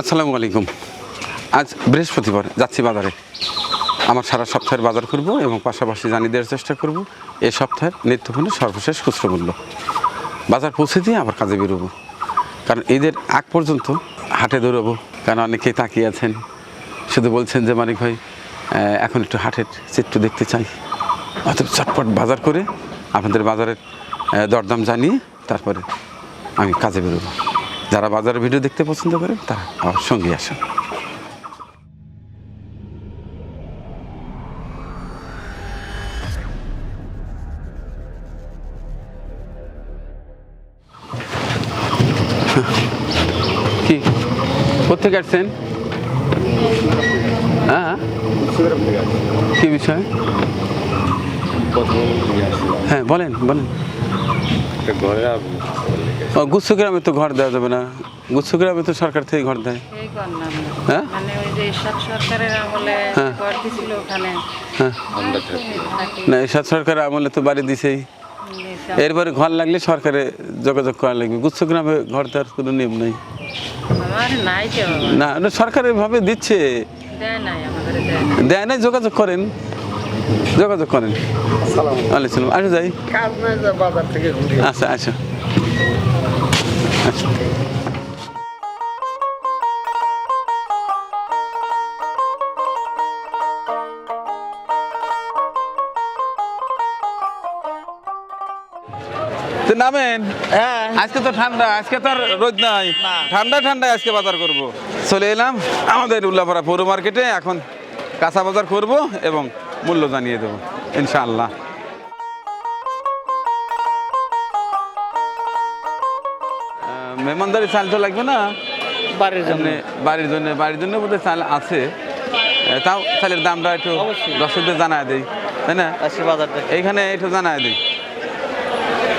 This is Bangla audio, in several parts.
আসসালামু আলাইকুম। আজ বৃহস্পতিবার, যাচ্ছি বাজারে। আমার সারা সপ্তাহের বাজার করব এবং পাশাপাশি জানিয়ে দেওয়ার চেষ্টা করব, এ সপ্তাহের নিত্যপণ্যের সর্বশেষ খুচরো মূল্য। বাজার পৌঁছে দিয়ে আবার কাজে বেরোবো। কারণ ঈদের আগ পর্যন্ত হাটে দৌড়াবো। কারণ অনেকেই তাকিয়ে আছেন। শুধু বলছেন যে, মানিক ভাই এখন একটু হাটের চিত্র দেখতে চাই। অতএব চটপট বাজার করে আপনাদের বাজারের দরদাম জানিয়ে তারপরে আমি কাজে বেরোবো। যারা বাজারের ভিডিও দেখতে পছন্দ করেন তারা আমার সঙ্গে আসেন। কি? কোথেকে আসছেন? হ্যাঁ? কি বিষয়? হ্যাঁ বলেন বলেন। ও গুচ্ছগ্রামে তো ঘর দেওয়া যাবে না। গুচ্ছগ্রামে তো সরকার থেকে ঘর দেয়। না। হ্যাঁ? মানে এরশাদ সরকারের আমলে হ্যাঁ। হ্যাঁ। না এরশাদ সরকার আমলে তো বাড়ি দিছেই। এরপরে ঘর লাগলে সরকারে যোগাযোগ করা লাগবে। গুচ্ছগ্রামে ঘর দেওয়ার কোনো নিয়ম নেই। আমার নাই না না সরকার এভাবে দিচ্ছে। দেয় নাই আমাদের দেয় নাই। দেয় নাই যোগাযোগ করেন। যোগাযোগ করেন। আলাইসালাম আসো যাই। আচ্ছা আচ্ছা নামেন। হ্যাঁ। আজকে তো ঠান্ডা আজকে তো আর রোদ নাই। ঠান্ডা ঠান্ডায় আজকে বাজার করব। চলে এলাম আমাদের উল্লাপাড়া পৌর মার্কেটে এখন কাঁচা বাজার করব এবং মূল্য জানিয়ে দেবো ইনশাআল্লাহ। মেহমানদারি চাল তো লাগবে না? বাড়ির জন্য। বাড়ির জন্য বাড়ির জন্য বোধহয় চাল আছে। তাও চালের দামটা একটু দর্শকদের জানায় দেই তাই না? এইখানে একটু জানায় দিই।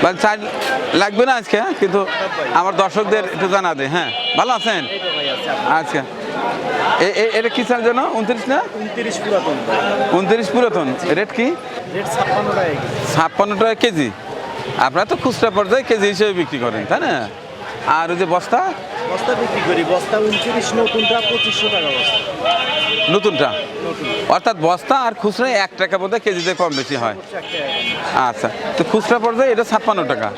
বা চাল লাগবে না আজকে হ্যাঁ? কিন্তু আমার দর্শকদের একটু জানা দেয় হ্যাঁ? ভালো আছেন? আচ্ছা। এটা কি চাল যেন? উনত্রিশ না? উনত্রিশ পুরাতন উনত্রিশ পুরাতন। রেট কি। ছাপ্পান্ন টাকা কেজি। আপনারা তো খুচরা পর্যায়ে কেজি হিসেবে বিক্রি করেন তাই না? আর ওই যে বস্তা? বস্তা বিক্রি করি বস্তা উনত্রিশ নতুনটা পঁচিশশো টাকা বস্তা। নতুনটা? অর্থাৎ বস্তা আর খুচরা এক টাকা বোধহয় কেজিতে কম বেশি হয়। আচ্ছা তো খুচরা পর্যায়ে এটা ছাপ্পান্ন টাকা।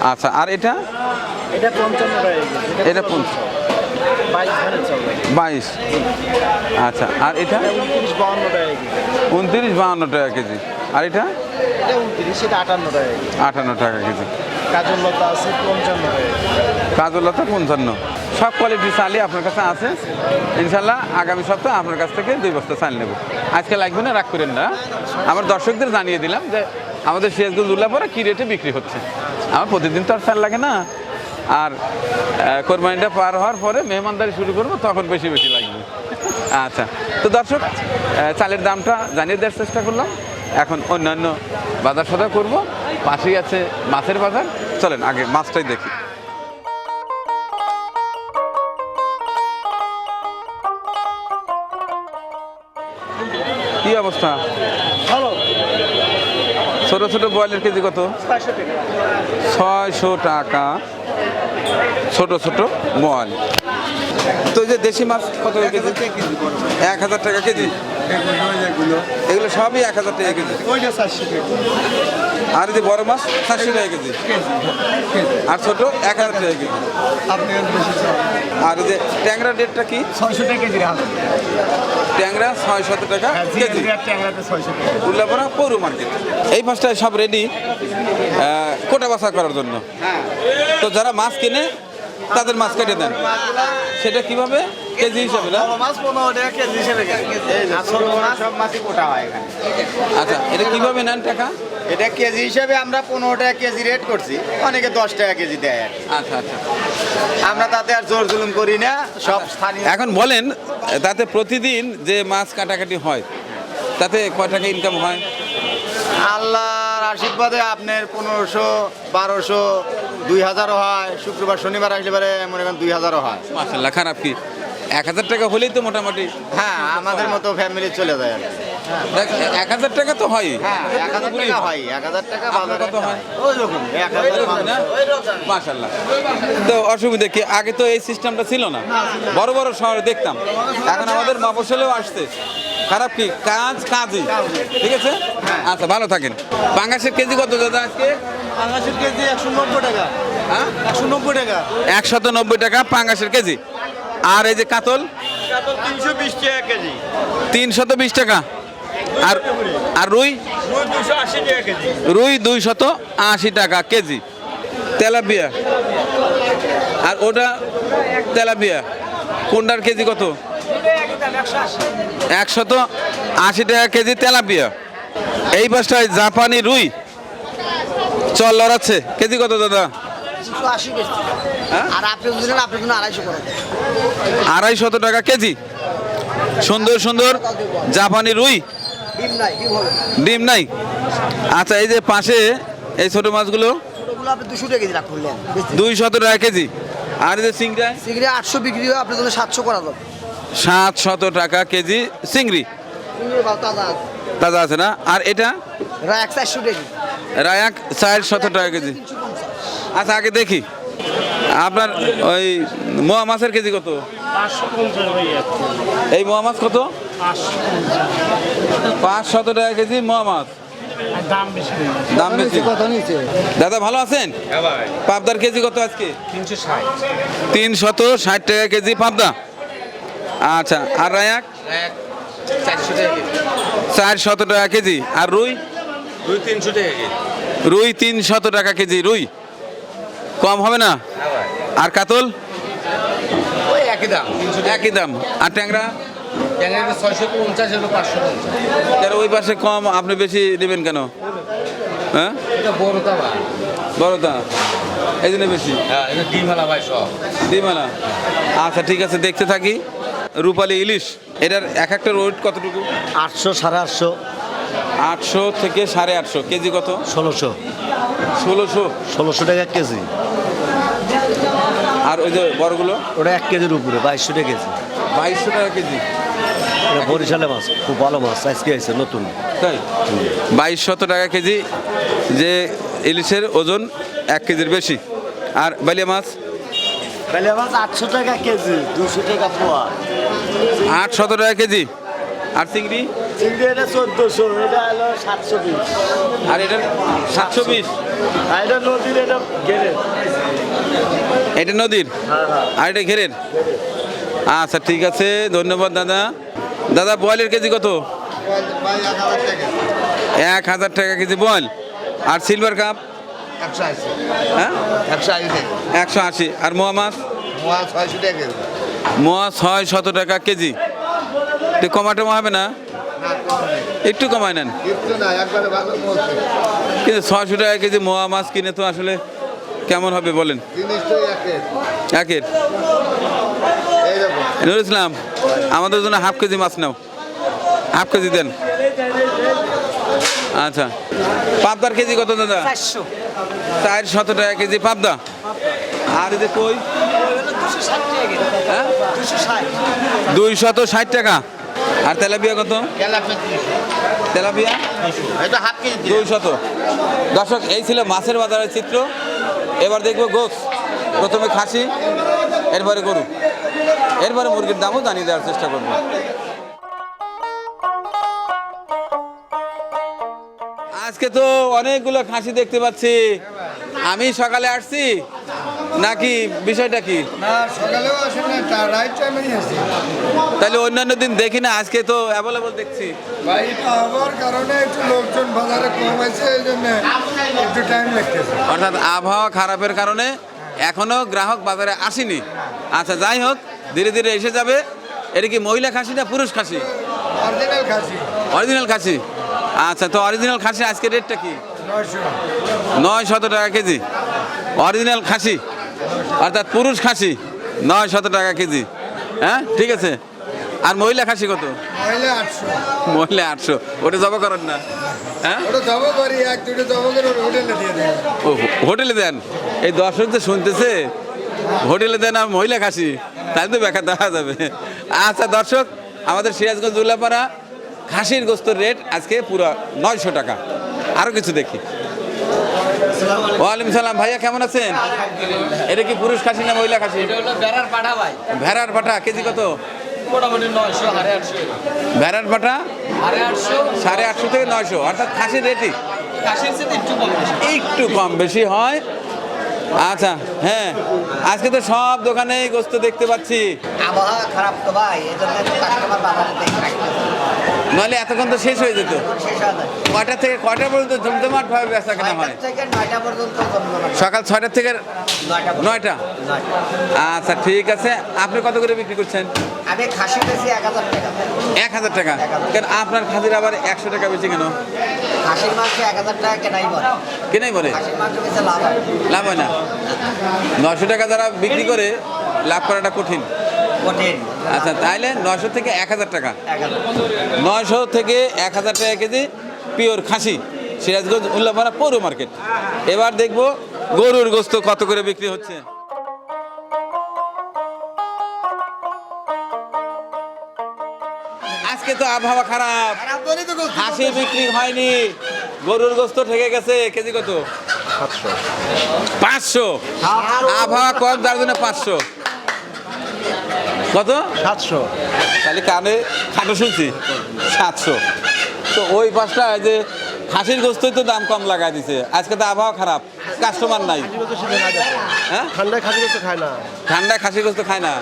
আচ্ছা আর এটা? এটা পঞ্চান্ন টাকা এটা পঞ্চ- বাইশ আচ্ছা আর এটা? উনত্রিশ বাউন্ন টাকা কেজি। উনত্রিশ বাহান্ন টাকা কেজি। আর এটা? এটা উনত্রিশ এটা আটান্ন টাকা আটান্ন টাকা কেজি। কাজল লতা আছে, পঞ্চান্ন। টাকা কেজি। কাজলতা পঞ্চান্ন। সব কোয়ালিটির চালই আপনার কাছে আছে। ইনশাল্লাহ আগামী সপ্তাহে আপনার কাছ থেকে দুই বস্তা চাল নেব। আজকে লাগবে না রাগ করেন না। আমার দর্শকদের জানিয়ে দিলাম যে আমাদের সিরাজগঞ্জ উল্লাপরে কী রেটে বিক্রি হচ্ছে। আমার প্রতিদিন তো আর চাল লাগে না। আর কোরবানিটা পার হওয়ার পরে মেহমানদারি শুরু করব, তখন বেশি বেশি লাগবে। আচ্ছা তো দর্শক চালের দামটা জানিয়ে দেওয়ার চেষ্টা করলাম। এখন অন্যান্য বাজার সদা করব। পাশেই আছে মাছের বাজার। চলেন আগে মাছটাই দেখি। কি অবস্থা? ভালো। ছোট ছোট বয়েলের কেজি কত? ছয়শো টাকা। ছোট ছোট বয়েল তো এই যে দেশি মাছ কত কেজি। এক হাজার টাকা কেজি? এগুলো সবই এক হাজার টাকা কেজি। ওইটা চারশো টাকা আর এই যে বড় মাছ চারশো টাকা কেজি। আর ছোট এক হাজার টাকা কেজি। আপনি আর যে ট্যাংরা ডেটটা কি? ছয়শো টাকা কেজি। ট্যাংরা ছয় শত টাকা কেজি। ট্যাংরাতে ছয়শো টাকা উল্লাপাড়া পৌর মার্কেট। এই মাছটায় সব রেডি কোটা বাছা করার জন্য। তো যারা মাছ কিনে তাদের মাছ কেটে দেন। সেটা কীভাবে? কেজি হিসাবে না? মাছ পনেরো টাকা কেজি হিসেবে সব মাছই কোটা হয় এখানে। আচ্ছা এটা কীভাবে নেন টাকা? এটা কেজি হিসাবে আমরা পনেরো টাকা কেজি রেট করছি। অনেকে দশ টাকা কেজি দেয়। আচ্ছা আচ্ছা। আমরা তাতে আর জোর জুলুম করি না। সব স্থানীয় এখন বলেন তাতে প্রতিদিন যে মাছ কাটাকাটি হয় তাতে কয় টাকা ইনকাম হয়? আল্লাহর আশীর্বাদে আপনার পনেরোশো বারোশো দুই হাজারও হয় শুক্রবার শনিবার আসলে পারে মনে করেন দুই হাজারও হয়। মাসাল্লাহ খারাপ কি? এক হাজার টাকা হলেই তো মোটামুটি। হ্যাঁ আমাদের মতো ফ্যামিলি চলে যায় আর কি। এক হাজার টাকা তো হয়। হ্যাঁ এক হাজার টাকা হয় এক হাজার টাকা বাজারে কত হয়? ওই রকম এক? মাশাল্লাহ তো অসুবিধা কি? আগে তো এই সিস্টেমটা ছিল না। বড় বড় শহরে দেখতাম। এখন আমাদের মফসলেও আসছে। খারাপ কি? কাজ কাজই। ঠিক আছে? আচ্ছা ভালো থাকেন। পাঙ্গাসের কেজি কত দাদা আজকে? আকাশের কেজি একশো নব্বই টাকা। হ্যাঁ? একশো নব্বই টাকা। একশত নব্বই টাকা পাঙ্গাসের কেজি। আর এই যে কাতল? তিনশো বিশ টাকা কেজি। তিনশত বিশ টাকা। আর আর রুই? রুই দুইশত আশি টাকা কেজি। তেলাপিয়া। আর ওটা তেলাপিয়া। কোনটার কেজি কত? একশত আশি টাকা কেজি তেলাপিয়া। এই পাশটায় জাপানি রুই। চল লড়াচ্ছে। কেজি কত দাদা? হ্যাঁ? আড়াইশত টাকা কেজি। সুন্দর সুন্দর জাপানি রুই। ডিম নাই আচ্ছা এই যে পাশে এই ছোট মাছগুলো? দুশো টাকা কেজি দুই শত টাকা কেজি। আর এই যে চিংড়া? চিংড়ি আটশো বিক্রি হয় আপনার জন্য সাতশো করা যাবে। সাত শত টাকা কেজি চিংড়ি। তাজা আছে। না? আর এটা? এরা এক চারশো টাকা রায়াক চার শত টাকা কেজি। আচ্ছা আগে দেখি। আপনার ওই মোয়া মাছের কেজি কত? এই মোয়া মাছ কত? পাঁচ শত টাকা কেজি মোয়া মাছ। দাম বেশি দাদা ভালো আছেন? পাবদার কেজি কত আজকে? তিন শত ষাট টাকা কেজি পাবদা। আচ্ছা আর রায়াক? চার শত টাকা কেজি। আর রুই? দুই তিনশো টাকা কেজি। রুই তিন শত টাকা কেজি। রুই? কম হবে না? আর কাতল? ওই একই দাম। একই দাম। আর ট্যাংরা? ওই পাশে কম আপনি বেশি নেবেন কেন? হ্যাঁ? এটা বড় দাবা এই জন্য বেশি? হ্যাঁ এটা ডিম হালা ভাই সব। দিমালা আচ্ছা ঠিক আছে দেখতে থাকি। রূপালি ইলিশ এটার এক একটা ওয়েট কতটুকু? আটশো সাড়ে আটশো। আটশো থেকে সাড়ে আটশো কেজি কত? ষোলোশো। ষোলোশো? ষোলোশো টাকা কেজি। আর ওই যে বড়গুলো? ওটা এক কেজির উপরে বাইশশো টাকা কেজি। বাইশশো টাকা কেজি। বরিশালে মাছ খুব ভালো মাছ আজকে আছে নতুন। তাই? বাইশ শত টাকা কেজি যে ইলিশের ওজন এক কেজির বেশি। আর বালিয়া মাছ? বেলে মাছ আটশো টাকা কেজি দুশো টাকা পোয়া। আট টাকা কেজি। আর চিংড়ি? চিংড়ি এটা চোদ্দোশো এটা হলো সাতশো পিস। আর এটার সাতশো বিশ আর এটা নদীর এটা গেলে এটা নদীর? আর এটা ঘেরের। আচ্ছা ঠিক আছে ধন্যবাদ দাদা। দাদা বয়েলের কেজি কত? এক হাজার টাকা কেজি বয়েল। আর সিলভার কাপ? একশো আশি। হ্যাঁ? একশো আশি। একশো আশি। আর মোয়া মাছ? মোয়া ছয়শো টাকা কেজি। মোয়া ছয় শত টাকা কেজি। একটু কমাটমা হবে না? একটু কমায় নেন। কিন্তু ছয়শো টাকা কেজি মোয়া মাছ কিনে তো আসলে কেমন হবে বলেন? একের। একের নুর ইসলাম আমাদের জন্য হাফ কেজি মাছ নাও। হাফ কেজি দেন। আচ্ছা। পাবদার কেজি কত দাদা? চারশো। টাকা কেজি পাবদা। আর এই যে কই? হ্যাঁ দুশো ষাট টাকা। আর তেলাপিয়া কত? তেলাপিয়া? কেজি দর্শক, এই ছিল মাছের বাজারের চিত্র। এবার দেখব গোস। প্রথমে খাসি, এরপরে গরু। এরপরে মুরগির দামও জানিয়ে দেওয়ার চেষ্টা করব। আজকে তো অনেকগুলো খাসি দেখতে পাচ্ছি। আমি সকালে আসছি। নাকি বিষয়টা কি? না সকালেও রাইট টাইমেই তাহলে অন্যান্য দিন দেখি না আজকে তো অ্যাভেলেবল দেখছি। ভাই এটা কারণে একটু লোকজন বাজারে কম আছে এই জন্য একটু টাইম লাগতেছে। অর্থাৎ আবহাওয়া খারাপের কারণে এখনও গ্রাহক বাজারে আসেনি। আচ্ছা যাই হোক ধীরে ধীরে এসে যাবে। এটা কি মহিলা খাসি না পুরুষ খাসি? অরিজিনাল খাসি। অরিজিনাল খাসি? আচ্ছা তো অরিজিনাল খাসি আজকে রেটটা কি? নয়শো। নয় শত টাকা কেজি। অরিজিনাল খাসি? অর্থাৎ পুরুষ খাসি নয় শত টাকা কেজি। হ্যাঁ ঠিক আছে। আর মহিলা খাসি কত? মহিলা আটশো। ওটা জবা করেন না। হ্যাঁ? হোটেলে দেন। এই দর্শক যে শুনতেছে হোটেলে দেন আর মহিলা খাসি তাই তো ব্যাখ্যা দেখা যাবে। আচ্ছা দর্শক আমাদের সিরাজগঞ্জ উল্লাপাড়া খাসির গোস্তর রেট আজকে পুরো নয়শো টাকা। আরও কিছু দেখি। ওয়ালাইকুম সালাম। ভাইয়া কেমন আছেন? এটা কি পুরুষ খাসি না মহিলা খাসি? হলো বেড়ার পাঠা ভাই। ভেড়ার পাটা কেজি কত? মোটামুটি নয়শো সাড়ে আটশো। ভেড়ার পাটা সাড়ে আটশো। সাড়ে আটশো থেকে নয়শো। অর্থাৎ খাসির রেটই কাশির একটু কম বেশি। একটু কম বেশি হয়। আচ্ছা হ্যাঁ। আজকে তো সব দোকানেই গোস্ত দেখতে পাচ্ছি। আবহাওয়া খারাপ তো ভাই এই জন্য কাস্টমার বাজারে দেখে নাহলে এতক্ষণ তো শেষ হয়ে যেত। কয়টা থেকে কয়টা পর্যন্ত জমজমাট ভাবে বেচা কেনা হয়। সকাল ছয়টা থেকে নয়টা। আচ্ছা ঠিক আছে। আপনি কত করে বিক্রি করছেন? এক হাজার টাকা। কেন আপনার খাসির আবার একশো টাকা বেশি কেন? কেনাই বলে। লাভ হয়। না? নশো টাকা যারা বিক্রি করে লাভ করাটা কঠিন। কঠিন। আচ্ছা তাইলে নশো থেকে এক হাজার টাকা। নয়শো থেকে এক হাজার টাকা কেজি পিওর খাসি সিরাজগঞ্জ উল্লাপাড়া পৌর মার্কেট। এবার দেখব গরুর গোস্ত কত করে বিক্রি হচ্ছে। আজকে তো আবহাওয়া খারাপ। হাসি বিক্রি হয়নি। গরুর গোস্ত ঠেকে গেছে কেজি কত? পাঁচশো। আবহাওয়া কম যার জন্য পাঁচশো। কত? সাতশো। তাহলে কানে খাটো শুনছি। সাতশো। তো ওই পাশটা যে খাসির গোস্তই তো দাম কম লাগাই দিছে। আজকে তো আবহাওয়া খারাপ কাস্টমার নাই। হ্যাঁ? ঠান্ডায় খাসি করতে খায় না। ঠান্ডায় খাসির গোস্ত খায় না?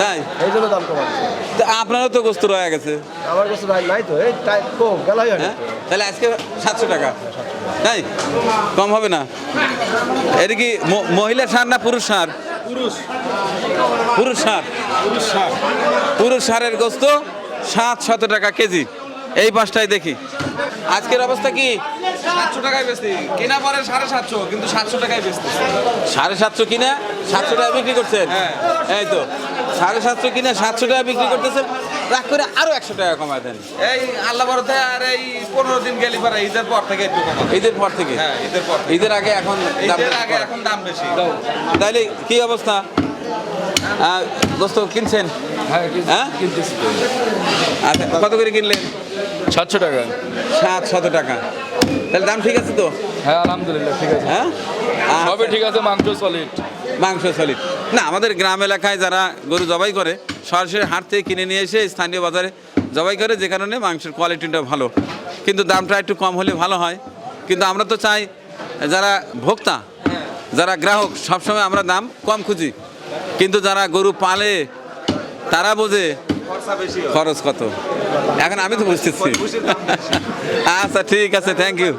তাই? এই জন্য দাম কমাচ্ছে। তো আপনারও তো গোস্ত রয়ে গেছে। আমার কাছে নাই নাই তো। এই টাই কম গেলাই হয় তাহলে আজকে সাতশো টাকা। তাই? কম হবে না? এটা কি মহিলা সার না পুরুষ সার? পুরুষ। পুরুষ সার। পুরুষ সার। পুরুষ সারের গোস্ত সাত শত টাকা কেজি। এই পাঁচটাই দেখি। আজকের অবস্থা কি? সাতশো টাকায় বেশি কেনা পরে সাড়ে সাতশো কিন্তু সাতশো টাকায় বেশি সাড়ে সাতশো কিনা সাতশো টাকা বিক্রি করছেন? হ্যাঁ। এই তো। সাড়ে সাতশো কিনা সাতশো টাকা বিক্রি করতেছেন? রাগ করে আরও একশো টাকা কমায় দেন। এই আল্লাহ বরতে আর এই পনেরো দিন গেলি পরে ঈদের পর থেকে একটু কমা ঈদের পর থেকে? হ্যাঁ ঈদের পর ঈদের আগে এখন দাম ঈদের আগে এখন দাম বেশি। তাইলে কি অবস্থা? দোস্ত কিনছেন? হ্যাঁ আচ্ছা কত করে কিনলেন? সাতশো টাকা। সাত শত টাকা। তাহলে দাম ঠিক আছে তো? হ্যাঁ আলহামদুলিল্লাহ ঠিক আছে। হ্যাঁ? সবই আচ্ছা, ঠিক আছে মাংস সলিড মাংস সলিড না আমাদের গ্রাম এলাকায় যারা গরু জবাই করে সরাসরি হাট থেকে কিনে নিয়ে এসে স্থানীয় বাজারে জবাই করে যে কারণে মাংসের কোয়ালিটিটা ভালো। কিন্তু দামটা একটু কম হলে ভালো হয়। কিন্তু আমরা তো চাই যারা ভোক্তা যারা গ্রাহক সবসময় আমরা দাম কম খুঁজি। কিন্তু যারা গরু পালে তারা বোঝে খরচ কত। এখন আমি তো বুঝতেছি। আচ্ছা ঠিক আছে থ্যাংক ইউ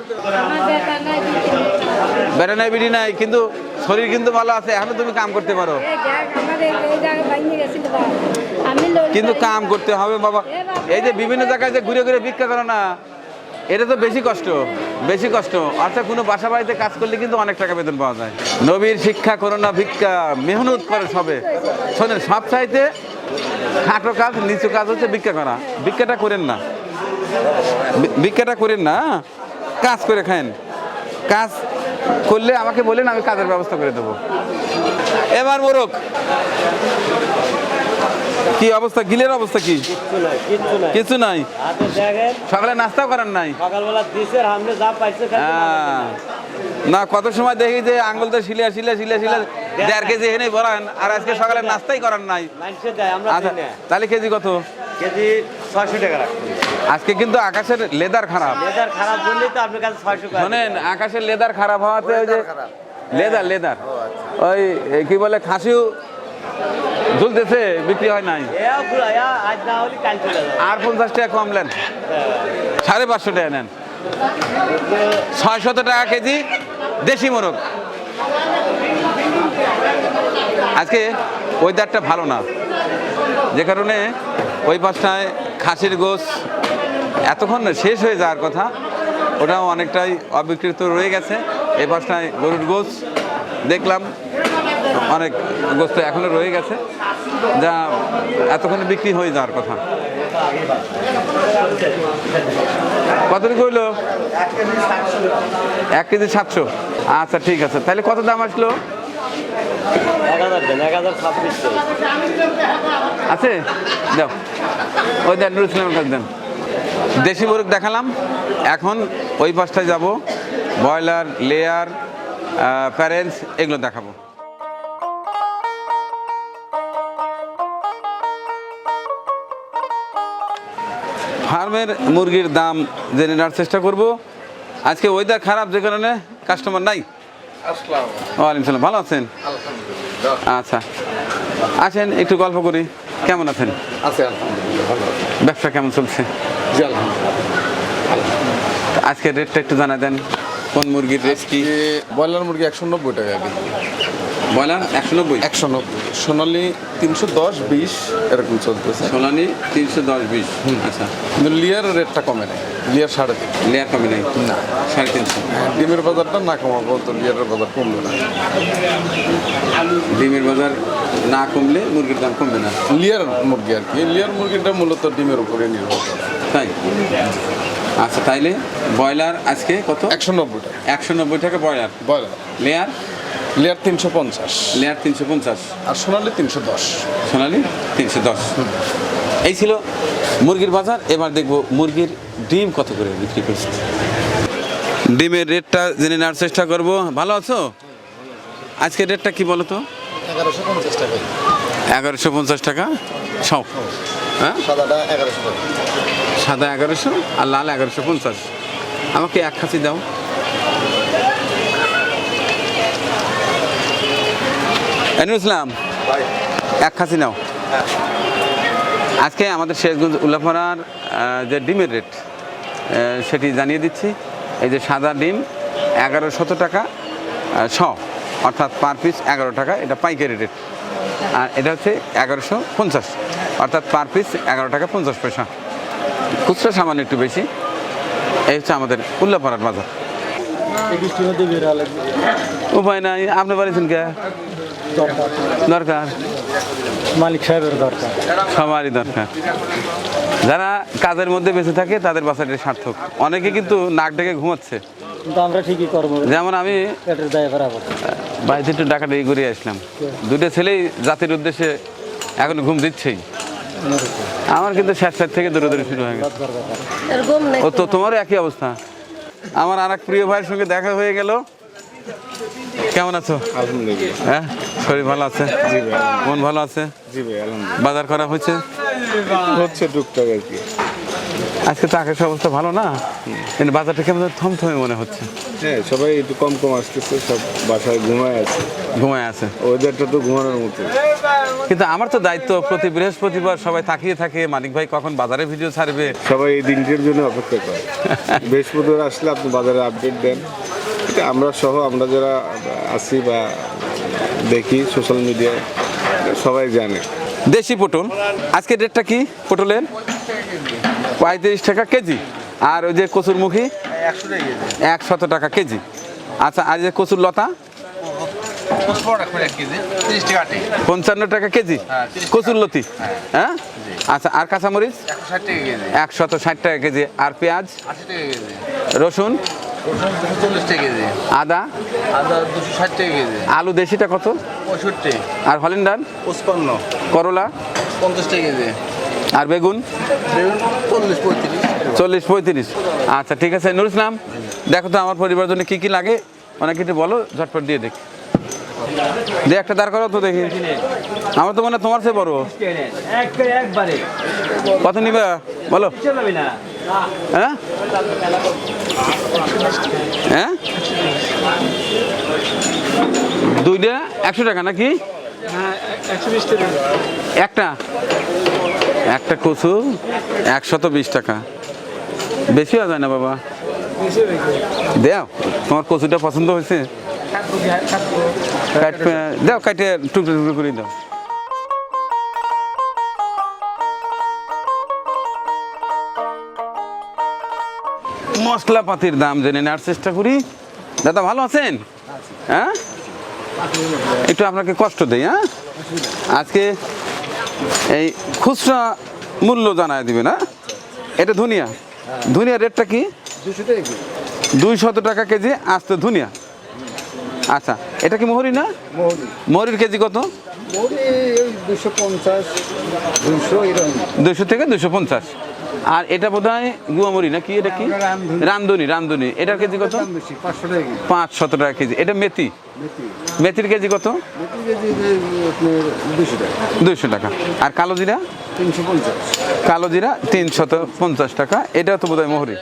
বেড়া নাই বিড়ি নাই কিন্তু শরীর কিন্তু ভালো আছে। এখনও তুমি কাম করতে পারো। কিন্তু কাম করতে হবে বাবা। এই যে বিভিন্ন জায়গায় যে ঘুরে ঘুরে ভিক্ষা করো না এটা তো বেশি কষ্ট বেশি কষ্ট। অর্থাৎ কোনো বাসা বাড়িতে কাজ করলে কিন্তু অনেক টাকা বেতন পাওয়া যায়। নবীর শিক্ষা করো না ভিক্ষা মেহনত করে সবে। শোনেন সব চাইতে খাটো কাজ নিচু কাজ হচ্ছে ভিক্ষা করা। ভিক্ষাটা করেন না। ভিক্ষাটা করেন না হ্যাঁ? কাজ করে খায়েন। কাজ করলে আমাকে বলেন আমি কাজের ব্যবস্থা করে দেবো। এবার মোরক কি অবস্থা? গিলের অবস্থা কি? কিছু নাই। সকালে নাস্তাও করার নাই। না কত সময় দেখি যে আঙ্গুল তো শিলিয়া শিলিয়া শিলিয়া শিলিয়া দেড় কেজি এনে ভরান আর আজকে সকালে নাস্তাই করার নাই। আচ্ছা তাহলে কেজি কত? কেজি ছয়শো টাকা আজকে কিন্তু আকাশের লেদার খারাপ। লেদার খারাপ বললেই তো আপনার কাছে ছয়শো শোনেন আকাশের লেদার খারাপ হওয়াতে ওই যে লেদার লেদার ওই কি বলে খাসিও ঝুলতেছে বিক্রি হয় নাই। আর পঞ্চাশ টাকা কমলেন সাড়ে পাঁচশো টাকা নেন। ছয় শত টাকা কেজি দেশি মোরগ। আজকে ওয়েদারটা ভালো না। যে কারণে ওই পাশটায় খাসির গোস এতক্ষণ শেষ হয়ে যাওয়ার কথা। ওটাও অনেকটাই অবিকৃত রয়ে গেছে। এই পাশটায় গরুর গোস দেখলাম। অনেক গোস্ত এখনও রয়ে গেছে। যা এতক্ষণে বিক্রি হয়ে যাওয়ার কথা। কত কইলো এক কেজি সাতশো। আচ্ছা ঠিক আছে। তাহলে কত দাম আসলো? আছে? দাও। ওই দেন নুরুল ইসলামের কাছে দেন। দেশি মুরগ দেখালাম। এখন ওই পাশটায় যাব। ব্রয়লার, লেয়ার প্যারেন্টস, এগুলো দেখাবো। ফার্মের মুরগির দাম জেনে নেওয়ার চেষ্টা করব। আজকে ওয়েদার খারাপ যে কারণে কাস্টমার নাই। ওয়ালাইকুম সালাম ভালো আছেন? আচ্ছা আছেন একটু গল্প করি। কেমন আছেন? আছে ব্যবসা কেমন চলছে? জি আলহামদুলিল্লাহ। আজকে রেটটা একটু জানা দেন কোন মুরগির রেট কি? ব্রয়লার মুরগি একশো নব্বই টাকা কেজি একশো নব্বই? একশো নব্বই। সোনালি তিনশো দশ বিশ এরকম চলতেছে। সোলানি তিনশো দশ বিশ আচ্ছা। কিন্তু লিয়ার রেটটা কমে নেই। লিয়ার সাড়ে তিন লেয়ার কমে নাই? না। সাড়ে তিনশো। ডিমের বাজারটা না কমাবো তো লিয়ারের বাজার কমবে না। ডিমের বাজার না কমলে মুরগির দাম কমবে না? লিয়ার মুরগি আর কি। লিয়ার মুরগিটা মূলত ডিমের উপরে নির্ভর করে। তাই? আচ্ছা তাইলে ব্রয়লার আজকে কত? একশো নব্বই টাকা। একশো নব্বই টাকা ব্রয়লার। ব্রয়লার। লেয়ার লিয়ার তিনশো পঞ্চাশ। লেয়ার তিনশো পঞ্চাশ। আর সোনালি তিনশো দশ। সোনালি তিনশো দশ। এই ছিল মুরগির বাজার এবার দেখব মুরগির ডিম কত করে বিক্রি করছে। ডিমের রেটটা জেনে নেওয়ার চেষ্টা করব। ভালো আছো? আজকের রেটটা কি বলো তো? এগারোশো পঞ্চাশ টাকা। সব। হ্যাঁ? সাদা এগারোশো। আর লাল এগারোশো। পঞ্চাশ আমাকে এক খাসি দাও। এনুল ইসলাম। এক খাসি নাও। আজকে আমাদের শেষগঞ্জ উল্লাপাড়ার যে ডিমের রেট সেটি জানিয়ে দিচ্ছি। এই যে সাদা ডিম এগারো শত টাকা শ অর্থাৎ পার পিস এগারো টাকা এটা পাইকারি রেট। আর এটা হচ্ছে এগারোশো পঞ্চাশ অর্থাৎ পার পিস এগারো টাকা পঞ্চাশ পয়সা। খুচরা সামান্য একটু বেশি। এই হচ্ছে আমাদের উল্লাপাড়ার বাজার। উপায় নাই আপনি পারেছেন কে? দরকার? মালিক সাহেবের দরকার। সবারই দরকার। যারা কাজের মধ্যে বেঁচে থাকে তাদের বাসাটি সার্থক। অনেকে কিন্তু নাক ডেকে ঘুমাচ্ছে। কিন্তু আমরা ঠিকই করব। যেমন আমি পেটের দায় বরাবর বাড়িতে একটু ডাকাডাকি করে আসলাম। দুটো ছেলেই জাতির উদ্দেশ্যে এখন ঘুম দিচ্ছেই। আমার কিন্তু শেষ সাইড থেকে দূরে দূরে শুরু হয়ে গেছে। ও তো তোমারও একই অবস্থা। আমার আর এক প্রিয় ভাইয়ের সঙ্গে দেখা হয়ে গেল। কেমন আছো? হ্যাঁ? শরীর ভালো আছে? জি ভাই। মন ভালো আছে? জি ভাই আলহামদুলিল্লাহ। বাজার করা হয়েছে? হচ্ছে টুকটাক আর কি। আজকে তো আকাশের অবস্থা ভালো না? কিন্তু বাজারটা কেমন থমথমে মনে হচ্ছে। হ্যাঁ সবাই একটু কম কম আসতেছে সব বাসায় ঘুমায় আছে। ঘুমায় আছে। ওয়েদারটা তো ঘুমানোর মতো কিন্তু আমার তো দায়িত্ব প্রতি বৃহস্পতিবার সবাই তাকিয়ে থাকে মানিক ভাই কখন বাজারে ভিডিও ছাড়বে? সবাই এই দিনটির জন্য অপেক্ষা করে। বৃহস্পতিবার আসলে আপনি বাজারে আপডেট দেন। আমরা সহ আমরা যারা আছি বা দেখি সোশ্যাল মিডিয়ায় সবাই জানে। দেশি পটল। আজকে রেটটা কি পটলের? পঁয়ত্রিশ টাকা কেজি। আর ওই যে কচুরমুখী? একশত টাকা কেজি। আচ্ছা আর যে কচুর লতা? পঞ্চান্ন টাকা কেজি। কচুর লতি? হ্যাঁ? আচ্ছা আর কাঁচামরিচ? একশত ষাট টাকা কেজি। আর পেঁয়াজ? রসুন? আদা? ষাট থেকে কেজি। আলু দেশিটা কত? আর হলিন্ডার পঁচপান্ন। করলা? পঞ্চাশ টাকা কেজি। আর বেগুন? চল্লিশ পঁয়ত্রিশ। চল্লিশ পঁয়ত্রিশ। আচ্ছা ঠিক আছে নুর ইসলাম দেখো তো আমার পরিবার জন্য কী কী লাগে। অনেক কিছু বলো ঝটপট দিয়ে দেখ। দিয়ে একটা দাঁড় করো তো দেখি। আমার তো মনে হয় তোমার সে বড়। একবারে। কত নিবে? বলো। হ্যাঁ? হ্যাঁ? দুইটা একশো টাকা নাকি? একটা? একটা কচু একশত বিশ টাকা। বেশি হয়ে যায় না বাবা? দেও তোমার কচুটা পছন্দ হয়েছে? দাও কাটে টুকরো টুকরো করে দাও। মশলাপাতির দাম জেনে নেওয়ার চেষ্টা করি। দাদা ভালো আছেন? হ্যাঁ? একটু আপনাকে কষ্ট দেই হ্যাঁ? আজকে এই খুচরা মূল্য জানায় দিবে না এটা ধনিয়া। ধনিয়া রেটটা কি? দুইশত টাকা কেজি আস্তে ধনিয়া। আচ্ছা এটা কি মোহরি না? মোহরির কেজি কত? দুশো থেকে দুশো পঞ্চাশ। আর এটা বোধ হয় গুয়ামরি না কি? এটা কি রান্ধুনি রান্ধুনি এটার কেজি কত? বেশি পাঁচশো টাকা কেজি। পাঁচ শত টাকা কেজি। এটা মেথি? মেথির কেজি কত? দুশো টাকা। আর কালো জিরা? কালো জিরা তিনশত পঞ্চাশ টাকা। এটাও তো বোধ হয়। মোহরি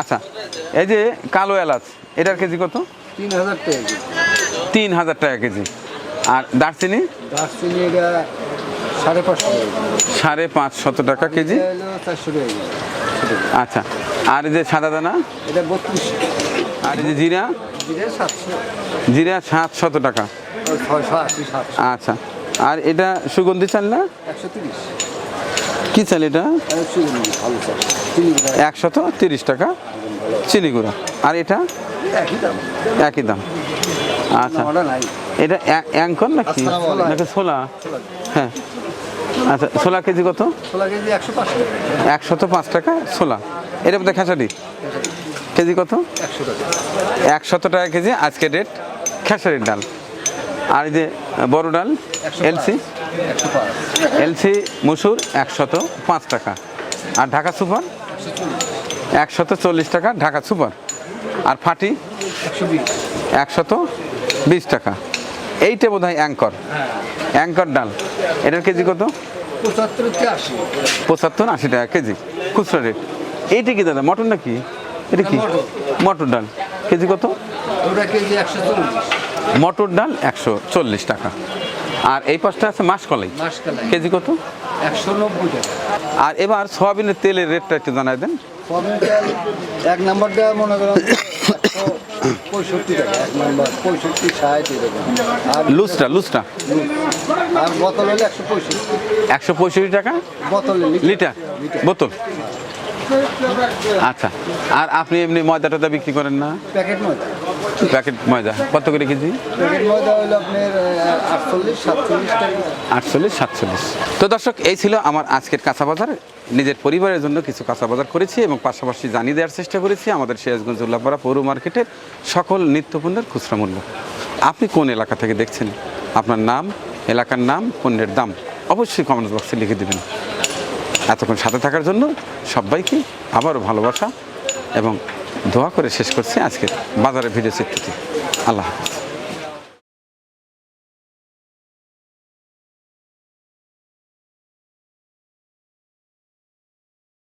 আচ্ছা এই যে কালো এলাচ এটার কেজি কত? তিন হাজার টাকা কেজি। তিন হাজার টাকা কেজি। আর দারচিনি? দার্চিনি এটা সাড়ে পাঁচশো সাড়ে পাঁচ শত টাকা কেজি? আচ্ছা আর যে সাদা দানা? এটা আর যে জিরা? জিরা সাত শত টাকা। আচ্ছা আর এটা সুগন্ধি চাল না? একশো তিরিশ। কি চাল এটা? একশত তিরিশ টাকা। চিনি গুঁড়া। আর এটা? একই দাম। আচ্ছা। এটা অ্যা- অ্যাঙ্কর নাকি? নাকি ছোলা। হ্যাঁ। আচ্ছা ছোলা কেজি কত? একশত পাঁচ টাকা। ছোলা। এটা বোধহয় খেসারি? কেজি কত? একশত টাকা কেজি আজকে রেট খেসারির ডাল। আর এই যে বড় ডাল এলসি? এলসি মুসুর একশত পাঁচ টাকা। আর ঢাকা সুপার? একশত চল্লিশ টাকা ঢাকা সুপার। আর ফাটি? একশো একশত বিশ টাকা। এইটা বোধ হয়। অ্যাঙ্কর অ্যাঙ্কর ডাল। এটার কেজি কত? পঁচাত্তর আশি। টাকা কেজি। খুচরা রেট এইটা কি দাদা মটন নাকি? এটা কি? মটর। ডাল। কেজি কত? কেজি একশো চল্লিশ। মটর ডাল একশো চল্লিশ টাকা। আর এই পাশটা আছে মাসকলাই। কেজি কত? একশো নব্বই টাকা। আর এবার সয়াবিনের তেলের রেটটা একটু জানাই দেন। এক নাম্বারটা মনে করেন পঁয়ষট্টি টাকা এক নম্বর পঁয়ষট্টি ষাট এরকম। আর লুজটা লুজটা? আর বোতল হলে একশো পঁয়ষট্টি। একশো পঁয়ষট্টি টাকা? বোতল লিটার? বোতল? আচ্ছা। আর আপনি এমনি ময়দা টয়দা বিক্রি করেন না? প্যাকেট ময়দা। প্যাকেট ময়দা। কত করে কেজি? প্যাকেট ময়দা হলো আপনার আটচল্লিশ সাতচল্লিশ আটচল্লিশ সাতচল্লিশ। তো দর্শক এই ছিল আমার আজকের কাঁচা বাজার। নিজের পরিবারের জন্য কিছু কাঁচা বাজার করেছি এবং পাশাপাশি জানিয়ে দেওয়ার চেষ্টা করেছি আমাদের সিরাজগঞ্জ উল্লাপাড়া পৌর মার্কেটের সকল নিত্যপণ্যের খুচরা মূল্য। আপনি কোন এলাকা থেকে দেখছেন? আপনার নাম এলাকার নাম পণ্যের দাম। অবশ্যই কমেন্ট বক্সে লিখে দেবেন। এতক্ষণ সাথে থাকার জন্য সবাইকে আবারও ভালোবাসা এবং দোয়া করে শেষ করছি আজকে বাজারের ভিডিও চিত্রটি। আল্লাহ হাফিজ।